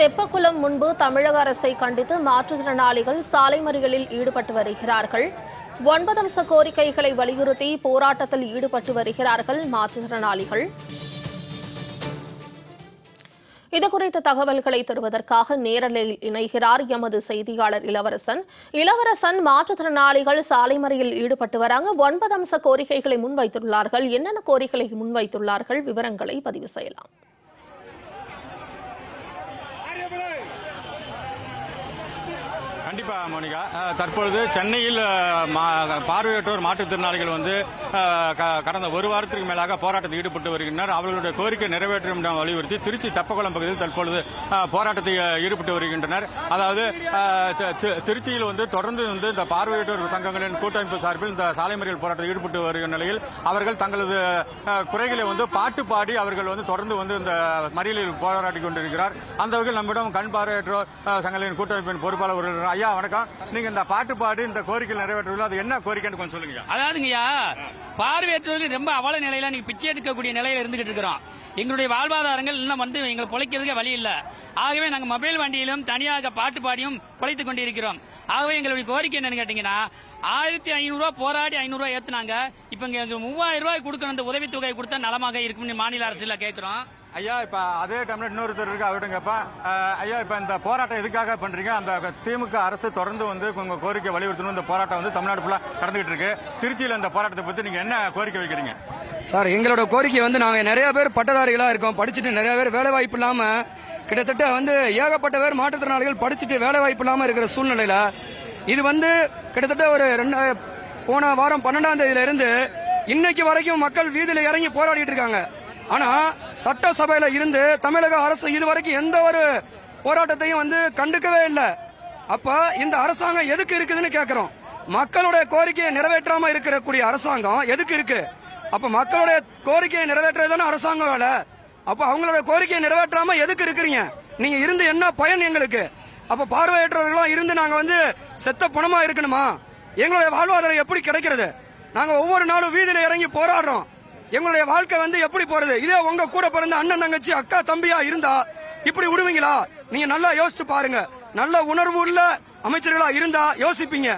தெப்பக்குளம் முன்பு தமிழக அரசை கண்டித்து மாற்றுத்திறனாளிகள் சாலை மறியலில் ஈடுபட்டு வருகிறார்கள். ஒன்பது அம்ச கோரிக்கைகளை வலியுறுத்தி போராட்டத்தில் ஈடுபட்டு வருகிறார்கள் மாற்றுத்திறனாளிகள் இதுகுறித்த தகவல்களை தருவதற்காக நேரலையில் இணைகிறார் எமது செய்தியாளர் இளவரசன். இளவரசன் மாற்றுத்திறனாளிகள் சாலை மறியலில் ஈடுபட்டு வராங்க. ஒன்பது அம்ச கோரிக்கைகளை முன்வைத்துள்ளார்கள். என்னென்ன கோரிக்கைகளை முன்வைத்துள்ளார்கள்? விவரங்களை பதிவு செய்யலாம். கண்டிப்பா மோனிகா. தற்பொழுது சென்னையில் மா- பார்வையற்றோர் மாற்றுத்திறனாளிகள் வந்து க- கடந்த ஒரு வாரத்திற்கு மேலாக போராட்டத்தில் ஈடுபட்டு வருகின்றனர். அவர்களுடைய கோரிக்கை நிறைவேற்றும் வலியுறுத்தி திருச்சி தெப்பக்குளம் பகுதியில் தற்பொழுது போராட்டத்தில் ஈடுபட்டு வருகின்றனர். அதாவது திருச்சியில் வந்து தொடர்ந்து வந்து இந்த பார்வையற்றோர் சங்கங்களின் கூட்டமைப்பு சார்பில் இந்த சாலை மறியல் போராட்டத்தில் ஈடுபட்டு வருகிற நிலையில் அவர்கள் தங்களது குறைகளை வந்து பாட்டு பாடி அவர்கள் வந்து தொடர்ந்து வந்து இந்த மறியலில் போராடி கொண்டிருக்கிறார். அந்த வகையில் நம்மிடம் கண் பார்வையற்றோர் சங்கங்களின் கூட்டமைப்பின் பொறுப்பாளர் ஐயா ஐயா வணக்கம். நீங்க இந்த பாட்டு பாடி இந்த கோரிக்கை நிறைவேற்றுள்ள அது என்ன கோரிக்கைன்னு கொஞ்சம் சொல்லுங்க அதாவதுங்கய்யா பார்வையற்றவர்கள் ரொம்ப அவல நிலையில நீங்க பிச்சை எடுக்கக்கூடிய நிலையில இருந்துகிட்டு இருக்கிறோம். எங்களுடைய வாழ்வாதாரங்கள் இன்னும் வந்து எங்களை பொழைக்கிறதுக்கு வழி இல்ல. ஆகவே நாங்க மொபைல் வண்டியிலும் தனியாக பாட்டு பாடியும் பொழைத்துக் கொண்டிருக்கிறோம். ஆகவே எங்களுடைய கோரிக்கை என்னன்னு கேட்டீங்கன்னா ஆயிரத்தி ஐநூறு ரூபாய் போராடி ஐநூறு ரூபாய் ஏத்துனாங்க. இப்ப எங்களுக்கு மூவாயிரம் ரூபாய் கொடுக்கணும் அந்த உதவித்தொகை கொடுத்தா நலமாக இருக்கும்னு மாநில அரசுல கேட்கிறோம் ஐயா இப்ப அதே டைம்ல இன்னொருத்தர் இருக்கு அவர்கிட்ட ஐயா இப்ப இந்த போராட்டம் எதுக்காக பண்றீங்க? அந்த திமுக அரசு தொடர்ந்து வந்து உங்க கோரிக்கை வலியுறுத்தணும். இந்த போராட்டம் வந்து தமிழ்நாடு ஃபுல்லா நடந்துகிட்டு இருக்கு. திருச்சியில இந்த போராட்டத்தை பத்தி நீங்க என்ன கோரிக்கை வைக்கிறீங்க? சார் எங்களோட கோரிக்கை வந்து நாங்கள் நிறைய பேர் பட்டதாரிகளாக இருக்கோம். படிச்சுட்டு நிறைய பேர் வேலை வாய்ப்பு இல்லாமல் கிட்டத்தட்ட வந்து ஏகப்பட்ட பேர் மாற்றுத்திறனாளிகள் படிச்சுட்டு வேலை வாய்ப்பு இல்லாமல் இருக்கிற சூழ்நிலையில் இது வந்து கிட்டத்தட்ட ஒரு ரெண்டு போன வாரம் பன்னெண்டாம் தேதியில இருந்து இன்னைக்கு வரைக்கும் மக்கள் வீதியில் இறங்கி போராடிட்டு இருக்காங்க. ஆனா சட்டசபையில இருந்து தமிழக அரசு இதுவரைக்கும் எந்த ஒரு போராட்டத்தையும் வந்து கண்டுக்கவே இல்லை. அப்ப இந்த அரசாங்கம் எதுக்கு இருக்குதுன்னு கேக்குறோம். மக்களுடைய கோரிக்கையை நிறைவேற்றாம இருக்கக்கூடிய அரசாங்கம் எதுக்கு இருக்கு? அப்ப மக்களுடைய கோரிக்கையை நிறைவேற்றுறதுதானே அரசாங்கம் வேலை. அப்ப அவங்களோட கோரிக்கையை நிறைவேற்றாம எதுக்கு இருக்கிறீங்க? நீங்க இருந்து என்ன பயன் எங்களுக்கு? அப்ப பார்வையற்றவர்களாம் இருந்து நாங்க வந்து செத்த பணமா இருக்கணுமா? எங்களுடைய வாழ்வாதாரம் எப்படி கிடைக்கிறது? நாங்க ஒவ்வொரு நாளும் வீதியில இறங்கி போராடுறோம். எங்களுடைய வாழ்க்கை வந்து எப்படி போறது? இதே உங்க கூட பிறந்த அண்ணன் தங்கச்சி அக்கா தம்பியா இருந்தா இப்படி விடுவீங்களா? நீங்க நல்லா யோசிச்சு பாருங்க. நல்ல உணர்வு உள்ள அமைச்சர்களா இருந்தா யோசிப்பீங்க.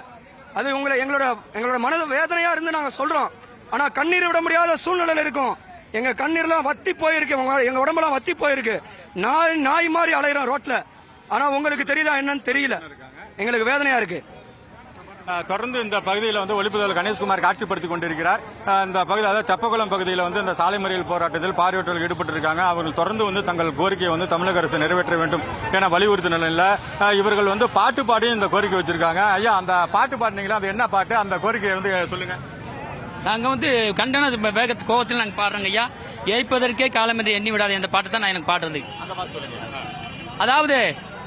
அது உங்களை எங்களோட எங்களோட மனது வேதனையா இருந்து நாங்க சொல்றோம். ஆனா கண்ணீர் விட முடியாத சூழ்நிலையில இருக்கும். எங்க கண்ணீர்லாம் வத்தி போயிருக்கு. எங்க உடம்பெல்லாம் வத்தி போயிருக்கு. நாய் நாய் மாதிரி அலையிறோம் ரோட்ல. ஆனா உங்களுக்கு தெரியுதா என்னன்னு தெரியல. எங்களுக்கு வேதனையா இருக்கு. தொடர்ந்து இந்த பகுதியில் வந்து ஒளிப்புதல் கணேஷ்குமார் காட்சிப்படுத்திக் கொண்டிருக்கிறார். இந்த பகுதி அதாவது தெப்பக்குளம் பகுதியில் வந்து இந்த சாலை மறியல் போராட்டத்தில் பார்வையற்றவர்கள் ஈடுபட்டிருக்காங்க. அவர்கள் தொடர்ந்து வந்து தங்கள் கோரிக்கையை வந்து தமிழக அரசு நிறைவேற்ற வேண்டும் என வலியுறுத்தின நிலையில் இவர்கள் வந்து பாட்டு பாடி இந்த கோரிக்கை வச்சிருக்காங்க. ஐயா அந்த பாட்டு பாடினீங்களா? அது என்ன பாட்டு? அந்த கோரிக்கையை வந்து சொல்லுங்க. நாங்க வந்து கண்டன வேகத்து கோவத்தில் நாங்க பாடுறோங்க ஐயா. ஏய்ப்பதற்கே காலம் என்று எண்ணி விடாத இந்த பாட்டு தான் நான் எனக்கு பாடுறது. அதாவது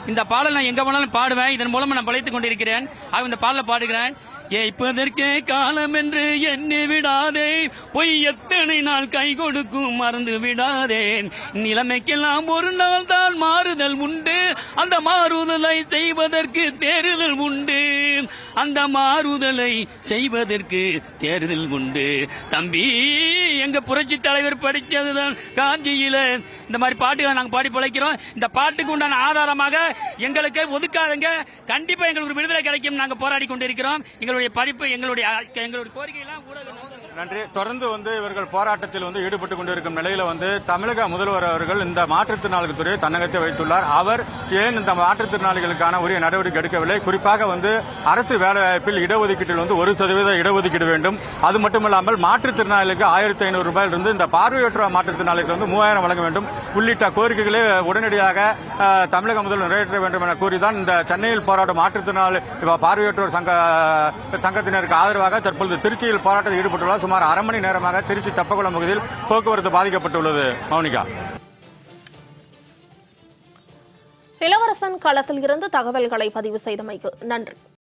இந்த பாடல் நான் எங்க போனாலும் பாடுவேன். இதன் மூலமா நான் பழைத்துக் கொண்டிருக்கிறேன். ஆக இந்த பாடலை பாடுகிறேன். ஏய்ப்பதற்கே காலம் என்று எண்ணி விடாதே. பொய் எத்தனை நாள் கை கொடுக்கும் மறந்து விடாதே நிலைமைக்கெல்லாம் ஒரு நாள் தான் மாறுதல் உண்டு. அந்த மாறுதலை செய்வதற்கு தேறுதல் உண்டு. அந்த மாறுதலை செய்வதற்கு தேர்தல் உண்டு. தம்பி எங்க புரட்சி தலைவர் படித்ததுதான் காஞ்சியில. இந்த மாதிரி பாட்டுகளை நாங்கள் பாடி பிழைக்கிறோம். இந்த பாட்டுக்கு உண்டான ஆதாரமாக எங்களுக்கு ஒதுக்காதங்க. கண்டிப்பா எங்களுக்கு ஒரு விடுதலை கிடைக்கும் நாங்கள் போராடி கொண்டிருக்கிறோம். எங்களுடைய படிப்பு எங்களுடைய எங்களுடைய கோரிக்கை எல்லாம் ஊடக நன்றி. தொடர்ந்து வந்து இவர்கள் போராட்டத்தில் வந்து ஈடுபட்டு கொண்டிருக்கும் நிலையில வந்து தமிழக முதல்வர் அவர்கள் இந்த மாற்றுத்திறனாளிகள் துறையை தன்னகத்தை வைத்துள்ளார். அவர் ஏன் இந்த மாற்றுத்திறனாளிகளுக்கான உரிய நடவடிக்கை எடுக்கவில்லை? குறிப்பாக வந்து அரசு வேலைவாய்ப்பில் இடஒதுக்கீட்டில் வந்து ஒரு சதவீத இடஒதுக்கீடு வேண்டும். அது மட்டுமல்லாமல் மாற்றுத்திறனாளிகளுக்கு ஆயிரத்தி ஐநூறு ரூபாயிலிருந்து இந்த பார்வையற்ற மாற்றுத்திறனாளிகளுக்கு வந்து மூவாயிரம் வழங்க வேண்டும். உள்ளிட்ட கோரிக்கைகளை உடனடியாக தமிழக முதல்வர் நிறைவேற்ற வேண்டும் என கூறிதான் இந்த சென்னையில் போராடும் மாற்றுத்திறனாளி பார்வையற்றோர் சங்க சங்கத்தினருக்கு ஆதரவாக தற்பொழுது திருச்சியில் போராட்டத்தில் ஈடுபட்டுள்ள சுமார் அரை மணி நேரமாக திருச்சி தப்பகுளம் பகுதியில் போக்குவரத்து பாதிக்கப்பட்டுள்ளது. மௌனிகா. இளவரசன் களத்தில் இருந்து தகவல்களை பதிவு செய்தமைக்கு நன்றி.